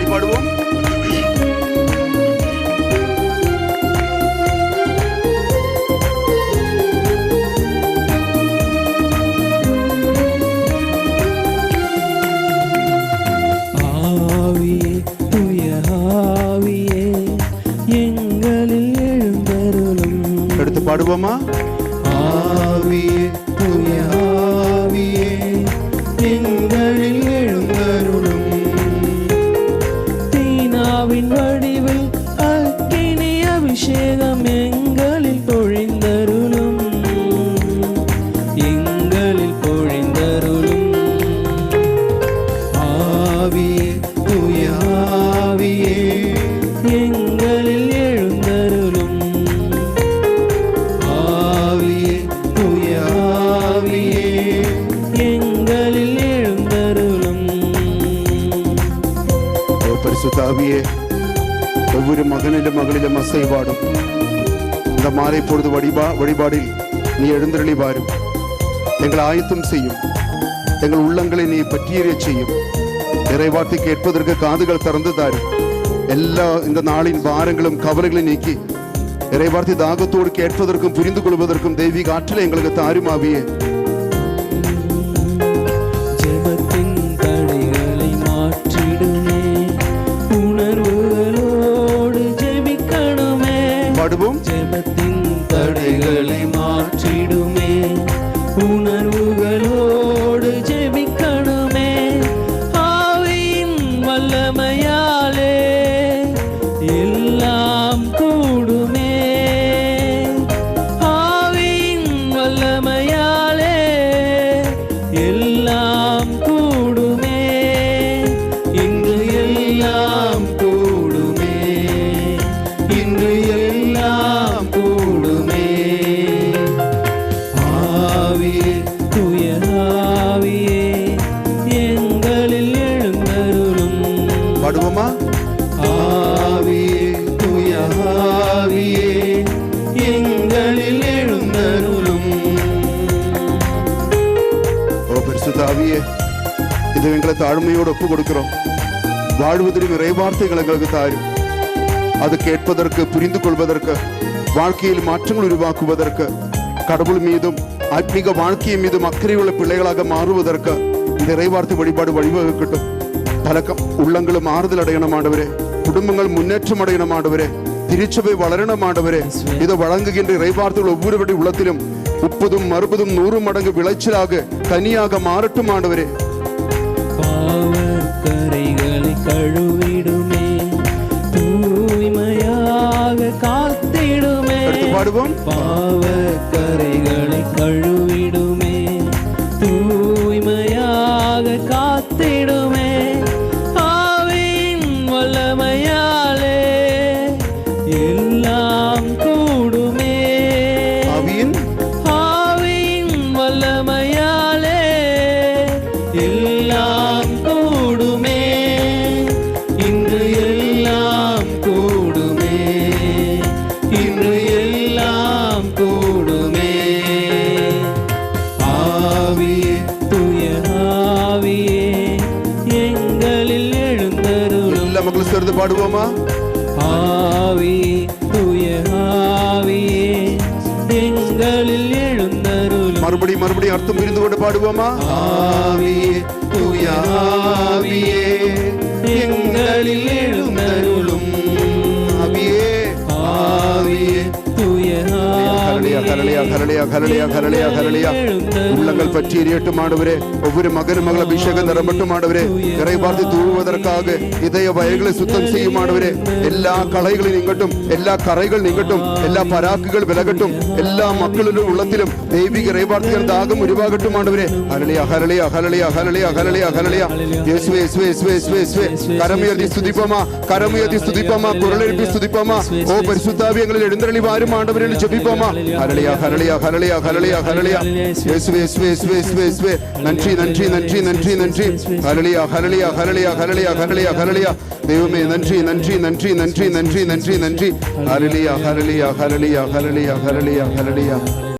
தட்டி பாடுவோம். பாடுவோமா? ஆவியே அபிஷேகம் எங்களில் பொழிந்தருளும் எங்களில் பொழிந்தருளும் ஆவியே தூய எங்களில் எழுந்தருளும் ஆவியே தூய எங்களில் எழுந்தருளும் பரிசுத்தாவியே ஒவ்வொரு மகனிலும் மகளிலும் அசைவாடும். இந்த மாலை பொழுது வழிபா வழிபாடில் நீ எழுந்தருளி வாரும். எங்கள் ஆயத்தம் செய்யும். எங்கள் உள்ளங்களை நீ பற்றியறிய செய்யும். இறைவார்த்தை கேட்பதற்கு காதுகள் திறந்து தாரும். எல்லா இந்த நாளின் பாரங்களும் கவலைகளை நீக்கி இறைவார்த்தை தாகத்தோடு கேட்பதற்கும் புரிந்து கொள்வதற்கும் தெய்வீக ஆற்றலை எங்களுக்கு தாருமாவியே. ஆவியே தூய ஆவியே எங்களில் எழுந்தருளும். ஓ இது எங்களை தாழ்மையோடு ஒப்பு கொடுக்கிறோம். வாழ்வதிலும் இறைவார்த்தைகள் எங்களுக்கு தாரும். அது கேட்பதற்கு புரிந்து கொள்வதற்கு வாழ்க்கையில் மாற்றங்கள் உருவாக்குவதற்கு கடவுள் மீதும் ஆத்மீக வாழ்க்கை மீதும் அக்கறை உள்ள பிள்ளைகளாக மாறுவதற்கு இந்த இறைவார்த்தை வழிபாடு வழிவகுக்கட்டும். பல உள்ளங்களும் ஆறுதல் அடையணும் ஆண்டவரே. குடும்பங்கள் முன்னேற்றம் அடையணும் ஆண்டவரே திருச்சபை வளரணம் ஆண்டவரே இதை வழங்குகின்ற இறைவார்த்தைகள் ஒவ்வொருவருடைய உள்ளத்திலும் முப்பதும் அறுபதும் நூறு மடங்கு விளைச்சலாக கனியாக மாறட்டும் ஆண்டவரே பாவக்கரைகளை கழுவிடுமே தூய்மையாக காத்திடுமே அடுத்து பாடுவோம் பாவக்கரைகளை கழுவிடுமே தூய்மையாக காத்திடுமே பாடுவோமா? ஆவியே தூய ஆவியே எங்களில் எழுந்தருளும். மறுபடி மறுபடியும் அர்த்தம் புரிந்து கொண்டு பாடுவோமா? ஆவியே தூய hallelujah hallelujah hallelujah hallelujah hallelujah ഉള്ളങ്ങൾ പറ്റിയിരിയട്ടും ആടവരെ ഒവ്വൊരു മകനും മകൾ അഭിഷേകം നിറമ്പട്ടും ആടവരെ ഇറയിപ്പാർത്തി തൂവുവതർക്കാകെ ഇതയ വയകളെ സുത്തം ചെയ്യുമാണവരെ എല്ലാ കളകളിൽ നിങ്ങട്ടും എല്ലാ കറകൾ നിങ്ങട്ടും എല്ലാ പരാക്കുകൾ വിലകട്ടും എല്ലാ മക്കളിലും ഉള്ളത്തിലും ദൈവിക ഇറയിപ്പാർത്തികൾ ദാഗം ഉരുവാകട്ടും ആടവരെ hallelujah hallelujah hallelujah hallelujah hallelujah hallelujah Yesu Yesu Yesu Yesu യേശുവേ. കരമുയർത്തി സ്തുതിപ്പമ കരമുയർത്തി സ്തുതിപ്പമ കുരളെഴുപ്പി സ്തുതിപ്പമ. ഓ പരിശുദ്ധാവ്യങ്ങളിൽ എഴുന്നള്ളി വാരും ആണ്ടവരിൽ ജപിപ്പമ. ഹരളി ஹரளியா ஹரளியா ஹரளியா ஹரளியா ஹரளியா இயேசுவே இயேசுவே இயேசுவே இயேசுவே இயேசுவே நன்றி நன்றி நன்றி நன்றி நன்றி ஹரளியா ஹரளியா ஹரளியா ஹரளியா ஹரளியா ஹரளியா தெய்வமே நன்றி நன்றி நன்றி நன்றி நன்றி நன்றி நன்றி ஹரளியா ஹரளியா ஹரளியா ஹரளியா ஹரளியா ஹரளியா